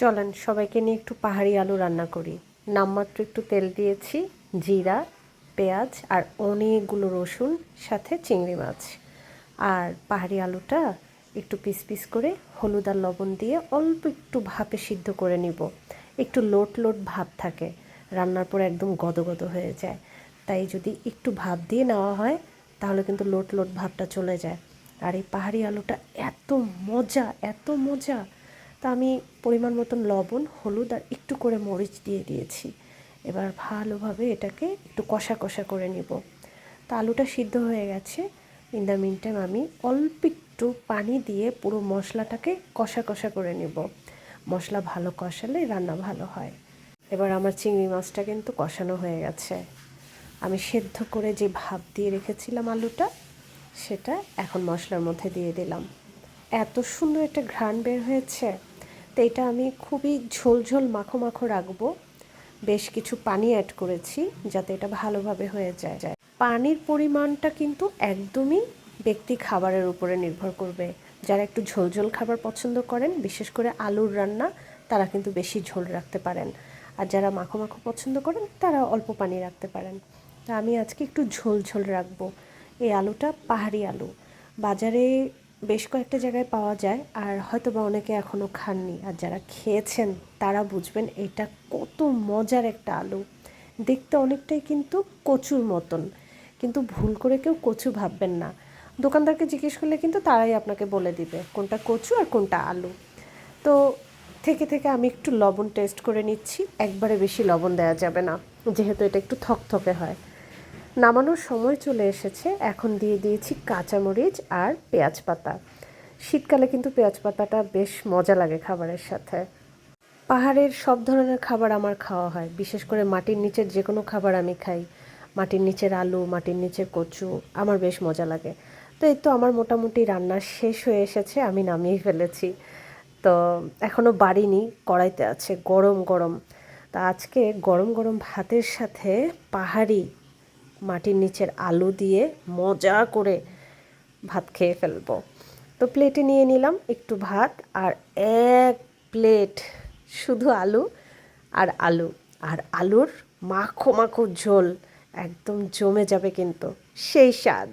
চলেন সবাইকে নিয়ে একটু পাহাড়ি আলু রান্না করি। নামমাত্র একটু তেল দিয়েছি, জিরা, পেঁয়াজ আর অনেকগুলো রসুন, সাথে চিংড়ি মাছ। আর পাহাড়ি আলুটা একটু পিস পিস করে হলুদ আর লবণ দিয়ে অল্প একটু ভাপে সিদ্ধ করে নিব। একটু লোট লোট ভাব থাকে, রান্নার পর একদম গদগদ হয়ে যায়। তাই যদি একটু ভাপ দিয়ে নেওয়া হয়, তাহলে কিন্তু লোট লোট ভাবটা চলে যায়। আর এই পাহাড়ি আলুটা এত মজা এত মজা! আমি পরিমাণ মতন লবণ, হলুদ আর একটু করে মরিচ দিয়ে দিয়েছি। এবার ভালোভাবে এটাকে একটু কষা কষা করে নিব। তো আলুটা সিদ্ধ হয়ে গেছে। ইন দ্য মিন টাইম আমি অল্প একটু পানি দিয়ে পুরো মশলাটাকে কষা কষা করে নিব। মশলা ভালো কষালে রান্না ভালো হয়। এবার আমার চিংড়ি মাছটা কিন্তু কষানো হয়ে গেছে। আমি সেদ্ধ করে যে ভাপ দিয়ে রেখেছিলাম আলুটা, সেটা এখন মশলার মধ্যে দিয়ে দিলাম। এত সুন্দর একটা ঘ্রাণ বের হয়েছে, তো এটা আমি খুবই ঝোল ঝোল মাখো মাখো রাখব। বেশ কিছু পানি অ্যাড করেছি যাতে এটা ভালোভাবে হয়ে যায় যায়। পানির পরিমাণটা কিন্তু একদমই ব্যক্তি খাবারের উপরে নির্ভর করবে। যারা একটু ঝোল ঝোল খাবার পছন্দ করেন, বিশেষ করে আলুর রান্না, তারা কিন্তু বেশি ঝোল রাখতে পারেন। আর যারা মাখো মাখো পছন্দ করেন, তারা অল্প পানি রাখতে পারেন। তা আমি আজকে একটু ঝোল ঝোল রাখব। এই আলুটা পাহাড়ি আলু। বাজারে বেশ কয়েকটা জায়গায় পাওয়া যায়, আর হয়তো বা অনেকে এখনও খাননি। আর যারা খেয়েছেন, তারা বুঝবেন এটা কত মজার একটা আলু। দেখতে অনেকটাই কিন্তু কচুর মতন। কিন্তু ভুল করে কেউ কচু ভাববেন না। দোকানদারকে জিজ্ঞেস করলে কিন্তু তারাই আপনাকে বলে দিবে কোনটা কচু আর কোনটা আলু। তো থেকে থেকে আমি একটু লবণ টেস্ট করে নিচ্ছি। একবারে বেশি লবণ দেওয়া যাবে না। যেহেতু এটা একটু থকথকে হয়। নামানোর সময় চলে এসেছে। এখন দিয়ে দিয়েছি কাঁচামরিচ আর পেঁয়াজ পাতা। শীতকালে কিন্তু পেঁয়াজ পাতাটা বেশ মজা লাগে খাবারের সাথে। পাহাড়ের সব ধরনের খাবার আমার খাওয়া হয়। বিশেষ করে মাটির নিচের যে কোনো খাবার আমি খাই। মাটির নিচের আলু, মাটির নিচের কচু, আমার বেশ মজা লাগে। তো এই তো আমার মোটামুটি রান্না শেষ হয়ে এসেছে, আমি নামিয়ে ফেলেছি। তো এখনও বাড়িনি কড়াইতে আছে গরম গরম। তা আজকে গরম গরম ভাতের সাথে পাহাড়ি মাটির নিচের আলু দিয়ে মজা করে ভাত খেয়ে ফেলব। তো প্লেটে নিয়ে নিলাম একটু ভাত আর এক প্লেট শুধু আলু আর আলু। আর আলুর মাখো মাখো ঝোল একদম জমে যাবে কিন্তু। সেই স্বাদ।